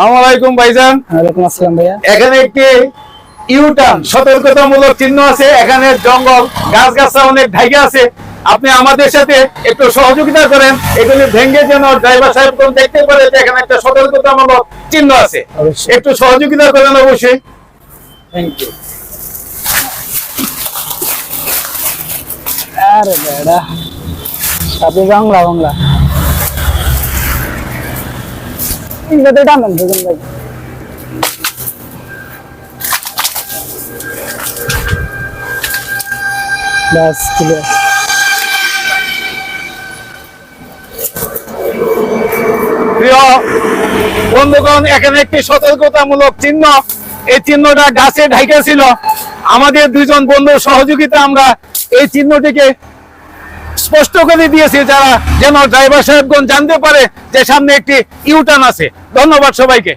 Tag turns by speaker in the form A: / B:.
A: ভাইজান।
B: ওয়ালাইকুম আসসালাম ভাইয়া।
A: এখানে একটি ইউটার্ন সতর্কতামূলক চিহ্ন আছে। এখানে জঙ্গল গাছ গাছা অনেক ঢাইকে আছে। আপনি আমাদের সাথে একটু সহযোগিতা করেন। এগুলি ভেঙে যেন ড্রাইভার সাহেব কোন দেখতে পারে যে এখানে একটা সতর্কতামূলক চিহ্ন আছে। একটু সহযোগিতা করেন অবশ্যই।
B: থ্যাংক ইউ আরে বেড়া সাথে বাংলা বাংলা। টানেন দুজন ভাই। ব্যাস ক্লিয়ার
A: বন্ধুগণ, এখানে একটি সতর্কতামূলক চিহ্ন। এই চিহ্নটা গাছে ঢাইকা ছিল আমাদের দুইজন বন্ধুর সহযোগিতা আমরা এই চিহ্নটিকে স্পষ্ট করে দিয়েছি যারা যেন ড্রাইভার সাহেবগণ জানতে পারে যে সামনে একটি ইউটার্ন আছে। ধন্যবাদ সবাইকে।